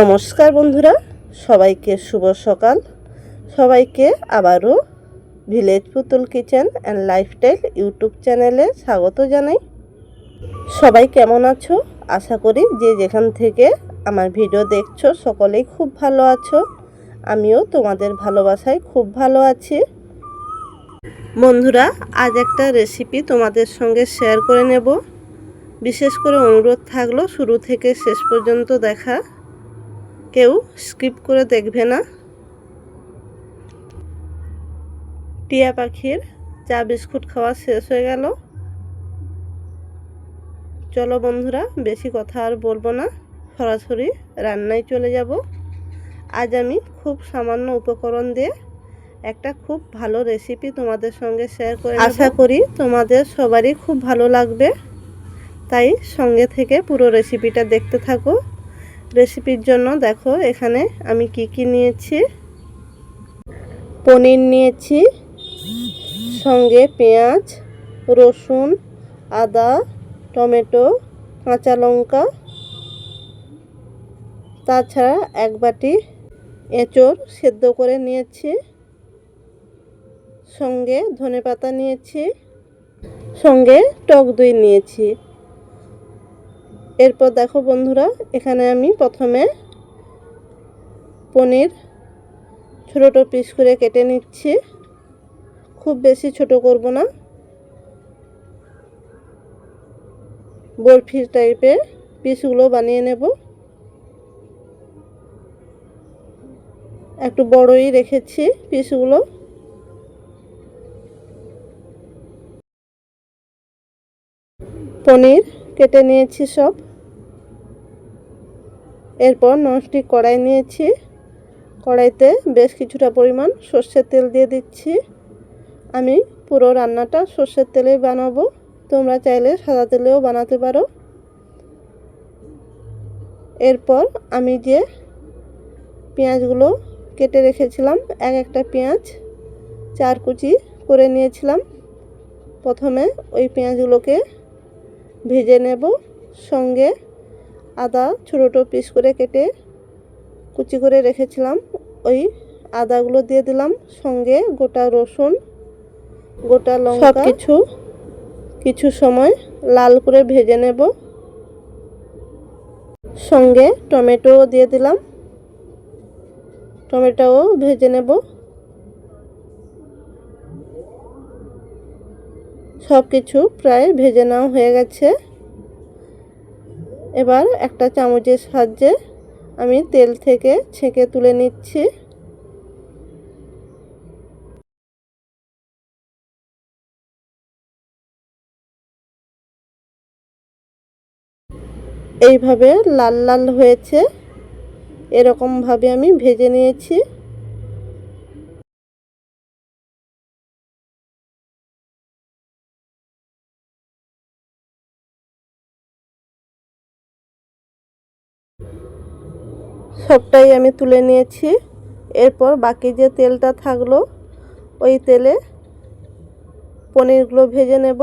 নমস্কার বন্ধুরা, সবাইকে শুভ সকাল। সবাইকে আবারও ভিলেজ পুতুল কিচেন অ্যান্ড লাইফস্টাইল ইউটিউব চ্যানেলে স্বাগত জানাই। সবাই কেমন আছো? আশা করি যে যেখান থেকে আমার ভিডিও দেখছ, সকলেই খুব ভালো আছো। আমিও তোমাদের ভালোবাসায় খুব ভালো আছি। বন্ধুরা, আজ একটা রেসিপি তোমাদের সঙ্গে শেয়ার করে নেব। বিশেষ করে অনুরোধ থাকল শুরু থেকে শেষ পর্যন্ত দেখা। কেউ স্কিপ করে দেখবে না। টিয়া পাখির চা বিস্কুট খাওয়া শেষ হয়ে গেল। চলো বন্ধুরা, বেশি কথা আর বলব না। সরাসরি রান্নায় চলে যাব। আজ আমি খুব সামান্য উপকরণ দিয়ে একটা খুব ভালো রেসিপি তোমাদের সঙ্গে শেয়ার করে আশা করি তোমাদের সবারই খুব ভালো লাগবে। তাই সঙ্গে থেকে পুরো রেসিপিটা দেখতে থাকো। রেসিপির জন্য দেখো, এখানে আমি কি কি নিয়েছি? পনির নিয়েছি, সঙ্গে পেঁয়াজ, রসুন, আদা, টমেটো, কাঁচা লঙ্কা, তাছাড়া এক বাটি এঁচড় সেদ্ধ করে নিয়েছি, সঙ্গে ধনে পাতা নিয়েছি, সঙ্গে টক দই নিয়েছি। এরপর দেখো বন্ধুরা, এখানে আমি প্রথমে পনির ছোটো ছোটো পিস করে কেটে নিচ্ছি। খুব বেশি ছোট করব না। বরফি টাইপের পিসগুলো বানিয়ে নেব। একটু বড়ই রেখেছি পিসগুলো পনির কেটে নিয়েছি সব। এরপর ননস্টিক কড়াই নিয়েছি। কড়াইতে বেশ কিছুটা পরিমাণ সর্ষের তেল দিয়ে দিচ্ছি। আমি পুরো রান্নাটা সর্ষের তেলেই বানাবো। তোমরা চাইলে সাদা তেলেও বানাতে পারো। এরপর আমি যে পেঁয়াজগুলো কেটে রেখেছিলাম, এক একটা পেঁয়াজ চার কুচি করে নিয়েছিলাম। প্রথমে ওই পেঁয়াজগুলোকে ভেজে নেব সঙ্গে আদা ছোটো ছোটো পিস করে কেটে কুচি করে রেখেছিলাম। ওই আদাগুলো দিয়ে দিলাম সঙ্গে গোটা রসুন গোটা লঙ্কা কিছু কিছু সময় লাল করে ভেজে নেব। সঙ্গে টমেটোও দিয়ে দিলাম। টমেটোও ভেজে নেব। সব কিছু প্রায় ভেজে নেওয়া হয়ে গেছে। এবার একটা চামচের সাহায্যে আমি তেল থেকে ছেঁকে তুলে নিচ্ছি। এইভাবে লাল লাল হয়েছে। এরকমভাবে আমি ভেজে নিয়েছি। সবটাই আমি তুলে নিয়েছি। এরপর বাকি যে তেলটা থাকল ওই তেলে পনিরগুলো ভেজে নেব।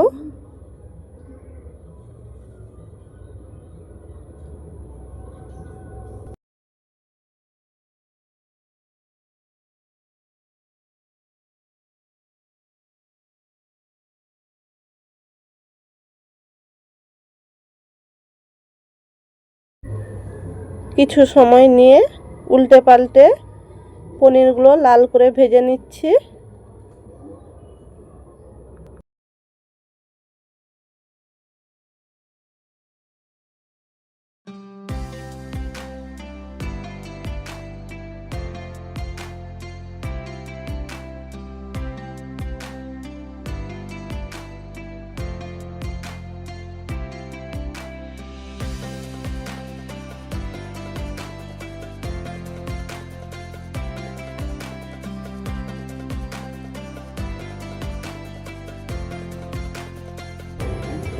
কিছু সময় নিয়ে উল্টে পাল্টে পনিরগুলো লাল করে ভেজে নিচ্ছি।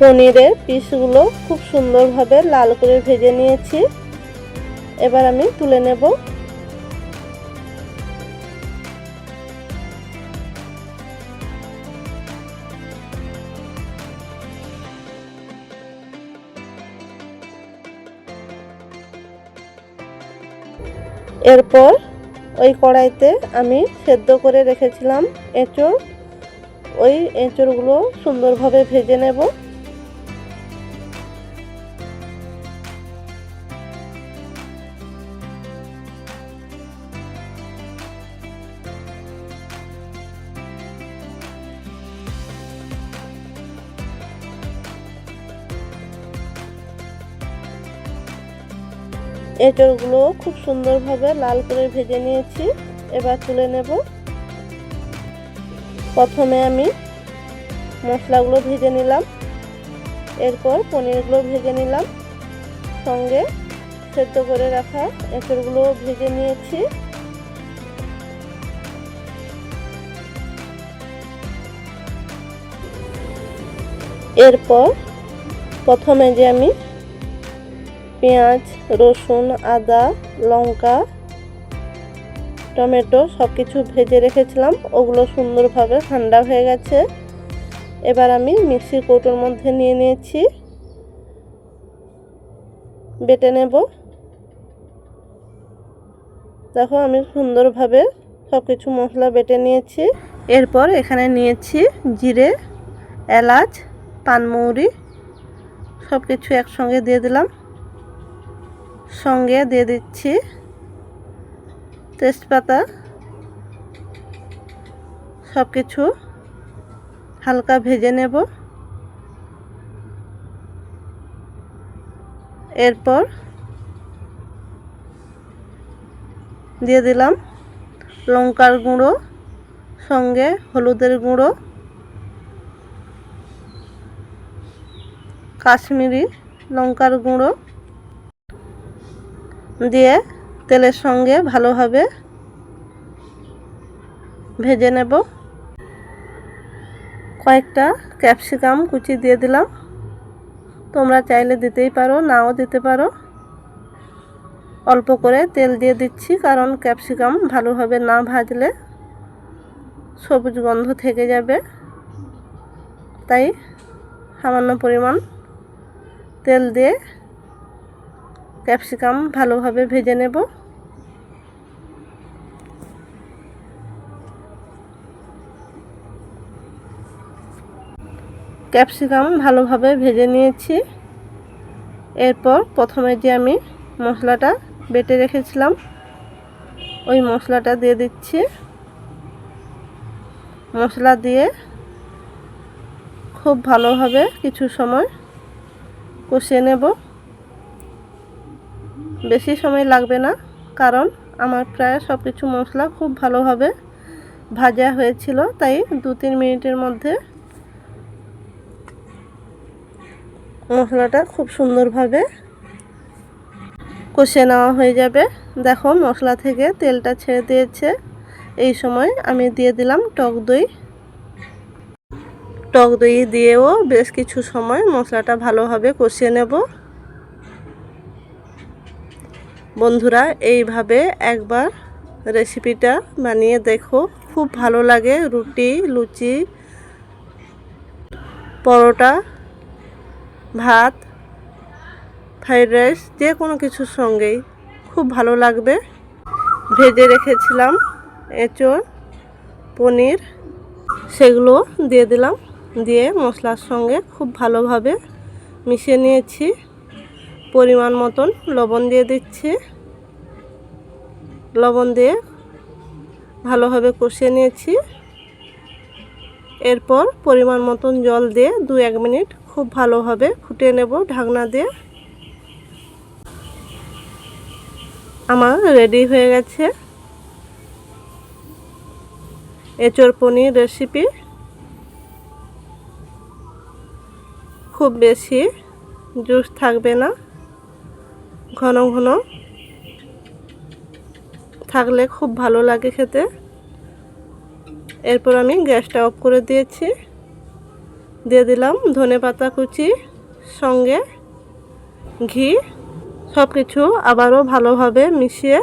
পনিরের পিসগুলো খুব সুন্দরভাবে লাল করে ভেজে নিয়েছি। এবার আমি তুলে নেব। এরপর ওই কড়াইতে আমি সেদ্ধ করে রেখেছিলাম এঁচড়। ওই এঁচড়গুলো সুন্দরভাবে ভেজে নেব। এঁচড়গুলো খুব সুন্দরভাবে লাল করে ভেজে নিয়েছি। এবার তুলে নেব। প্রথমে আমি মশলাগুলো ভেজে নিলাম। এরপর পনিরগুলো ভেজে নিলাম। সঙ্গে সেদ্ধ করে রাখা এঁচড়গুলো ভেজে নিয়েছি। এরপর প্রথমে যে আমি পেঁয়াজ, রসুন, আদা, লঙ্কা, টমেটো সব কিছু ভেজে রেখেছিলাম। ওগুলো সুন্দরভাবে ঠান্ডা হয়ে গেছে। এবার আমি মিক্সির কৌটোর মধ্যে নিয়ে নিয়েছি। বেটে নেব। দেখো আমি সুন্দরভাবে সব কিছু মশলা বেটে নিয়েছি। এরপর এখানে নিয়েছি জিরে, এলাচ, পানমৌরি সব কিছু একসঙ্গে দিয়ে দিলাম। সঙ্গে দিয়ে দিচ্ছি তেজপাতা সব কিছু হালকা ভেজে নেব। এরপর দিয়ে দিলাম লঙ্কার গুঁড়ো, সঙ্গে হলুদের গুঁড়ো, কাশ্মীরি লঙ্কার গুঁড়ো দিয়ে তেলের সঙ্গে ভালোভাবে ভেজে নেব। কয়েকটা ক্যাপসিকাম কুচি দিয়ে দিলাম। তোমরা চাইলে দিতেই পারো, নাও দিতে পারো। অল্প করে তেল দিয়ে দিচ্ছি, কারণ ক্যাপসিকাম ভালোভাবে না ভাজলে সবুজ গন্ধ থেকে যাবে। তাই সামান্য পরিমাণ তেল দিয়ে ক্যাপসিকাম ভালোভাবে ভেজে নেব। ক্যাপসিকাম ভালোভাবে ভেজে নিয়েছি। এরপর প্রথমে যে আমি মশলাটা বেটে রেখেছিলাম, ওই মশলাটা দিয়ে দিচ্ছি। মশলা দিয়ে খুব ভালোভাবে কিছু সময় কষিয়ে নেব। বেশি সময় লাগবে না, কারণ আমার প্রায় সব কিছু মশলা খুব ভালোভাবে ভাজা হয়েছিল, তাই দু তিন মিনিটের মধ্যে মশলাটা খুব সুন্দরভাবে কষে নেওয়া হয়ে যাবে। দেখো মশলা থেকে তেলটা ছেড়ে দিয়েছে। এই সময় আমি দিয়ে দিলাম টক দই। টক দই দিয়েও বেশ কিছু সময় মশলাটা ভালোভাবে কষিয়ে নেব। বন্ধুরা, এইভাবে একবার রেসিপিটা বানিয়ে দেখো। খুব ভালো লাগে রুটি, লুচি, পরোটা, ভাত, ফ্রাইড রাইস, যে কোনো কিছুর সঙ্গেই। খুব ভালো লাগবে। ভেজে রেখেছিলাম এঁচড়, পনির, সেগুলো দিয়ে দিলাম। দিয়ে মশলার সঙ্গে খুব ভালোভাবে মিশিয়ে নিয়েছি। পরিমাণ মতন লবণ দিয়ে দিচ্ছি। লবণ দিয়ে ভালোভাবে কষিয়ে নিয়েছি। এরপর পরিমাণ মতন জল দিয়ে দু এক মিনিট খুব ভালোভাবে ফুটিয়ে নেব ঢাকনা দিয়ে। আমার রেডি হয়ে গেছে। এঁচড় পনির রেসিপি। খুব বেশি জুস থাকবে না। ঘন ঘন। থাকলে খুব ভালো লাগে খেতে। এরপর আমি গ্যাসটা অফ করে দিয়েছি। দিয়ে দিলাম ধনে পাতা কুচি, সঙ্গে ঘি সব কিছু আবারও ভালোভাবে মিশিয়ে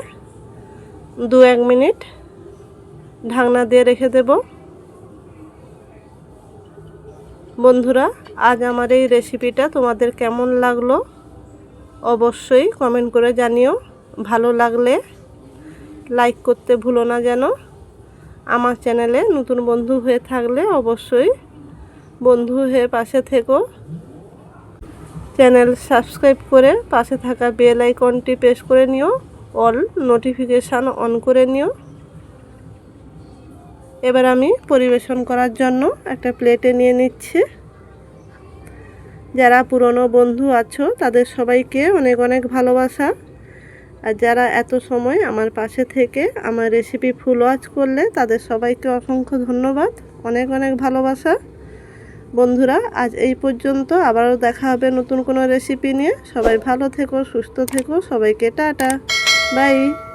দু এক মিনিট ঢাকনা দিয়ে রেখে দেব। বন্ধুরা, আজ আমার এই রেসিপিটা তোমাদের কেমন লাগল? অবশ্যই কমেন্ট করে জানিও। ভালো লাগলে লাইক করতে ভুলো না যেন। আমার চ্যানেলে নতুন বন্ধু হয়ে থাকলে অবশ্যই বন্ধু হয়ে পাশে থেকো। চ্যানেল সাবস্ক্রাইব করে পাশে থাকা বেল আইকনটি প্রেস করে নিও। অল নোটিফিকেশান অন করে নিও। এবার আমি পরিবেশন করার জন্য একটা প্লেটে নিয়ে নিচ্ছি। যারা পুরনো বন্ধু আছো, তাদের সবাইকে অনেক অনেক ভালোবাসা। আর যারা এত সময় আমার পাশে থেকে আমার রেসিপি ফুল ওয়াচ করলে, তাদের সবাইকে অসংখ্য ধন্যবাদ, অনেক অনেক ভালোবাসা। বন্ধুরা, আজ এই পর্যন্ত আবারও দেখা হবে নতুন কোনো রেসিপি নিয়ে। সবাই ভালো থেকো, সুস্থ থেকো, সবাইকে টাটা বাই